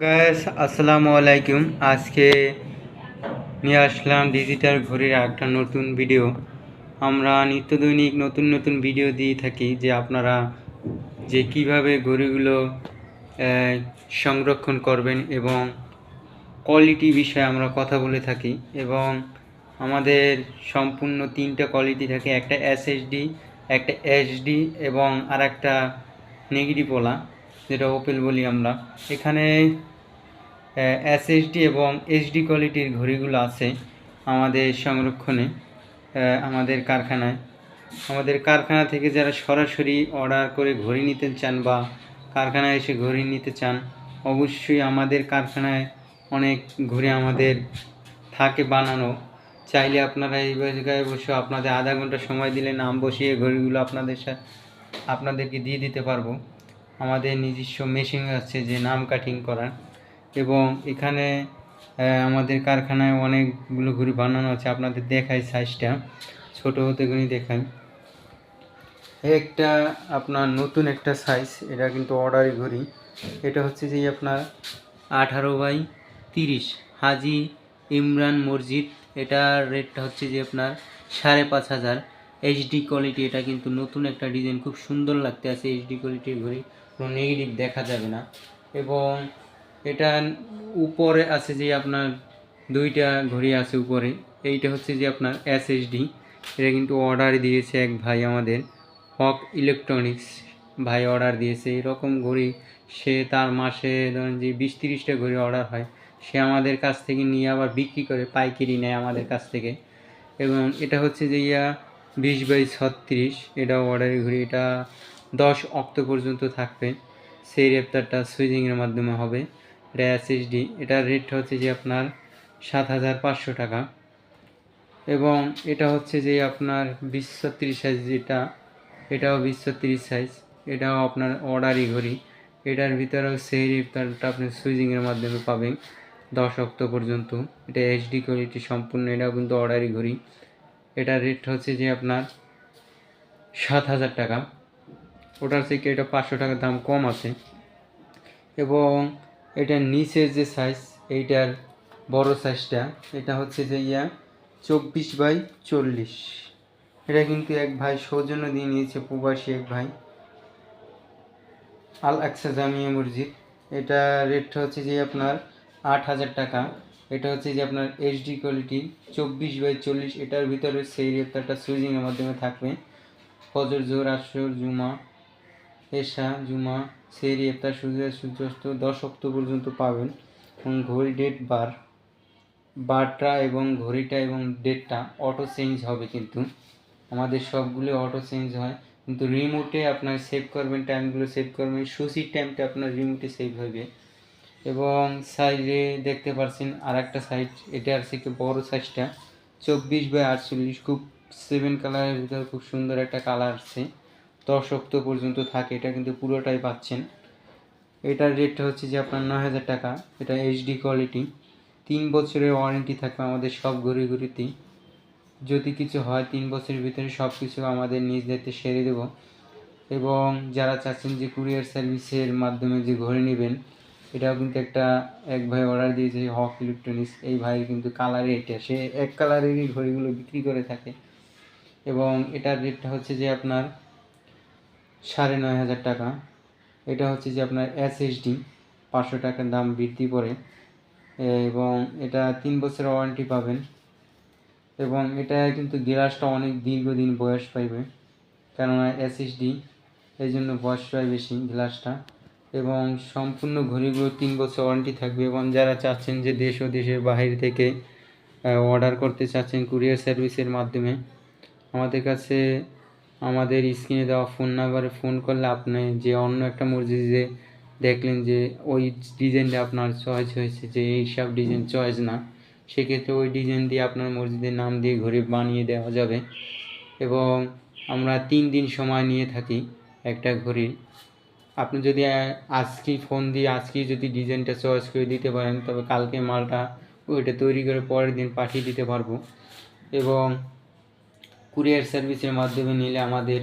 Gas আসসালামু আলাইকুম। আজকে নিয়ে আসলাম ডিজিটাল ঘড়ির একটা নতুন ভিডিও আমরা নিত্যদৈনিক নতুন নতুন ভিডিও দিয়ে থাকি যে আপনারা যে কীভাবে ঘড়িগুলো সংরক্ষণ করবেন এবং কোয়ালিটি বিষয়ে আমরা কথা বলে থাকি এবং আমাদের সম্পূর্ণ তিনটা কোয়ালিটি থাকে, একটা এসএসডি একটা এইচডি এবং আর একটা নেগেটিভ ওলা। যেটা ওপেল বলি আমরা। এখানে এসএসডি এবং এইচডি কোয়ালিটির ঘড়িগুলো আছে আমাদের সংরক্ষণে আমাদের কারখানায়। আমাদের কারখানা থেকে যারা সরাসরি অর্ডার করে ঘড়ি নিতে চান বা কারখানায় এসে ঘড়ি নিতে চান, অবশ্যই আমাদের কারখানায় অনেক ঘড়ি আমাদের থাকে বানানো। চাইলে আপনারা এই জায়গায় বসে আপনাদের আধা ঘণ্টা সময় দিলে নাম বসিয়ে ঘড়িগুলো আপনাদের সাথে আপনাদেরকে দিয়ে দিতে পারব। আমাদের নিজস্ব মেশিন আছে যে নাম কাটিং করার। এবং এখানে আমাদের কারখানায় অনেকগুলো ঘড়ি বানানো আছে। আপনাদের দেখাই সাইজটা ছোট হতে ঘড়ি দেখাই। একটা আপনার নতুন একটা সাইজ এটা কিন্তু অর্ডারি ঘড়ি। এটা হচ্ছে যে আপনার আঠারো বাই তিরিশ, হাজি ইমরান মসজিদ। এটার রেটটা হচ্ছে যে আপনার সাড়ে পাঁচ হাজার। এইচডি কোয়ালিটি এটা কিন্তু নতুন একটা ডিজাইন খুব সুন্দর লাগতে আছে এইচডি কোয়ালিটির ঘড়ি। কোনো নেগেটিভ দেখা যাবে না। এবং এটা উপরে আছে যে আপনার দুইটা ঘড়ি আছে উপরে, এইটা হচ্ছে যে আপনার এসএসডি এটা কিন্তু অর্ডার দিয়েছে এক ভাই আমাদের, হক ইলেকট্রনিক্স ভাই অর্ডার দিয়েছে। এরকম ঘড়ি সে তার মাসে ধরেন যে বিশ তিরিশটা ঘড়ি অর্ডার হয়, সে আমাদের কাছ থেকে নিয়ে আবার বিক্রি করে, পাইকারি নেয় আমাদের কাছ থেকে। এবং এটা হচ্ছে যে ইয়া বিশ বাই ছত্রিশ, এটা অর্ডারের ঘড়ি, এটা দশ অক্টো পর্যন্ত থাকবে। সেই রেপ্তারটা সুইজিংয়ের মাধ্যমে হবে। এটা এসএসডি এটার রেট হচ্ছে যে আপনার সাত হাজার পাঁচশো টাকা। এবং এটা হচ্ছে যে আপনার বিশ ছত্রিশ সাইজ যেটা, এটাও বিশ ছত্রিশ সাইজ এটাও আপনার অর্ডারই ঘড়ি। এটার ভিতরেও সেই রেপ্তারটা আপনি সুইজিংয়ের মাধ্যমে পাবেন দশ অক্টো পর্যন্ত। এটা এইচডি কোয়ালিটি সম্পূর্ণ, এটাও কিন্তু অর্ডারই ঘড়ি। এটার রেট হচ্ছে যে আপনার সাত হাজার টাকা। ওটার থেকে এটা পাঁচশো টাকার দাম কম আছে। এবং এটার নিচের যে সাইজ এইটার বড় সাইজটা এটা হচ্ছে যে ইয়া চব্বিশ বাই চল্লিশ। এটা কিন্তু এক ভাই সৌজন্য দিয়ে নিয়েছে প্রবাসী এক ভাই। আল আকসা জামিয়া মসজিদ। এটা রেটটা হচ্ছে যে আপনার আট হাজার টাকা। এটা হচ্ছে যে আপনার এইচডি কোয়ালিটি চব্বিশ বাই চল্লিশ। এটার ভিতরে সেই রেটটা সুইজিংয়ের মাধ্যমে থাকবে। ফজর জোর আসর, জুমা এশা, জুমা সেই ইফতার সূর্য সূর্যাস্ত, দশ অক্টো পর্যন্ত পাবেন। এবং ঘড়ি ডেট বার, বারটা এবং ঘড়িটা এবং ডেটটা অটো চেঞ্জ হবে কিন্তু। আমাদের সবগুলো অটো চেঞ্জ হয়। কিন্তু রিমোটে আপনার সেভ করবেন টাইমগুলো সেভ করবেন সুসির টাইমটা আপনার রিমোটে সেভ হবে এবং সাইজে দেখতে পাচ্ছেন আর একটা সাইজ এটা আর থেকে বড় সাইজটা চব্বিশ বাই আটচল্লিশ, খুব সেভেন কালারের ভিতরে খুব সুন্দর একটা কালার আছে। দশ অক্টো পর্যন্ত থাকে, এটা কিন্তু পুরোটাই পাচ্ছেন। এটার রেটটা হচ্ছে যে আপনার নয় হাজার টাকা, এটা এইচডি কোয়ালিটি তিন বছরের ওয়ারেন্টি থাকবে আমাদের সব ঘড়ি ঘড়িতেই। যদি কিছু হয়, তিন বছরের ভিতরে সব কিছু আমাদের নিজ দায়িত্বে সেরে দেব। এবং যারা চাচ্ছেন যে কুরিয়ার সার্ভিসের মাধ্যমে যে ঘড়ি নেবেন, এটাও কিন্তু একটা, এক ভাই অর্ডার দিয়েছে হক ইলেকট্রনিক্স এই ভাই কিন্তু কালারে এটা সে এক কালারেরই ঘড়িগুলো বিক্রি করে থাকে। এবং এটার রেটটা হচ্ছে যে আপনার সাড়ে নয় হাজার টাকা। এটা হচ্ছে যে আপনার এসএসডি পাঁচশো টাকার দাম বৃদ্ধি করে। এবং এটা তিন বছরের ওয়ারেন্টি পাবেন। এবং এটা কিন্তু গ্লাসটা অনেক দীর্ঘদিন বয়স পাইবে। কেননা এসএসডি এই জন্য বয়স পায় বেশি গ্লাসটা। এবং সম্পূর্ণ ঘড়িগুলো তিন বছর ওয়ারেন্টি থাকবে। এবং যারা চাচ্ছেন যে দেশ ও দেশের বাহির থেকে অর্ডার করতে চাচ্ছেন কুরিয়ার সার্ভিসের মাধ্যমে, আমাদের কাছে আমাদের স্ক্রিনে দেওয়া ফোন নাম্বারে ফোন করলে আপনি যে অন্য একটা মসজিদে দেখলেন যে ওই ডিজাইনটা আপনার চয়েস হয়েছে যে এই সব ডিজাইন চয়েস না সেক্ষেত্রে ওই ডিজাইন দিয়ে আপনার মসজিদের নাম দিয়ে ঘড়ি বানিয়ে দেওয়া যাবে। এবং আমরা তিন দিন সময় নিয়ে থাকি একটা ঘড়ি আপনি যদি আহ, আজকেই ফোন দিয়ে আজকেই যদি ডিজাইনটা চয়েস করে দিতে পারেন তবে কালকে মালটা ওইটা তৈরি করে পরের দিন পাঠিয়ে দিতে পারব। এবং কুরিয়ার সার্ভিসের মাধ্যমে নিলে আমাদের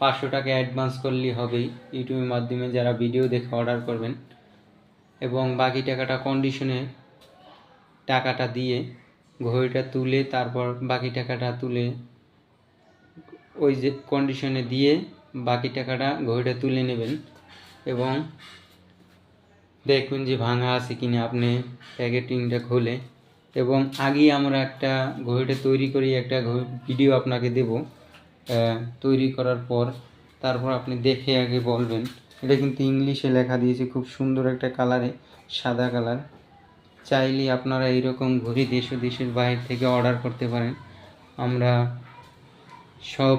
পাঁচশো টাকা অ্যাডভান্স করলেই হবেই ইউটিউবের মাধ্যমে যারা ভিডিও দেখে অর্ডার করবেন। এবং বাকি টাকাটা কন্ডিশনে টাকাটা দিয়ে ঘড়িটা তুলে তারপর বাকি টাকাটা তুলে ওই যে কন্ডিশনে দিয়ে বাকি টাকাটা ঘড়িটা তুলে নেবেন। এবং দেখবেন যে ভাঙা আছে কিনা, আপনি প্যাকেটিংটা খুলে এবং আগেই আমরা একটা ঘড়িটা তৈরি করি, একটা ভিডিও আপনাকে দেব। তৈরি করার পর তারপর আপনি দেখে আগে বলবেন। এটা কিন্তু ইংলিশে লেখা দিয়েছে, খুব সুন্দর একটা কালারে, সাদা কালার। চাইলে আপনারা এইরকম ঘড়ি দেশ ও দেশের বাইরে থেকে অর্ডার করতে পারেন। আমরা সব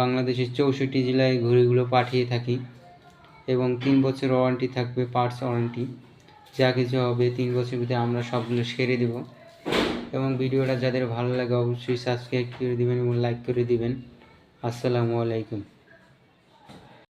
বাংলাদেশের চৌষট্টি জেলায় ঘড়িগুলো পাঠিয়ে থাকি এবং তিন বছর ওয়ারেন্টি থাকবে পার্টস ওয়ারেন্টি যা কিছু হবে, তিন বছর ভিতরে আমরা সবগুলো সেরে দেব। এবং ভিডিওটা যাদের ভালো লাগে অবশ্যই সাবস্ক্রাইব করে দেবেন এবং লাইক করে দিবেন। আসসালামু আলাইকুম।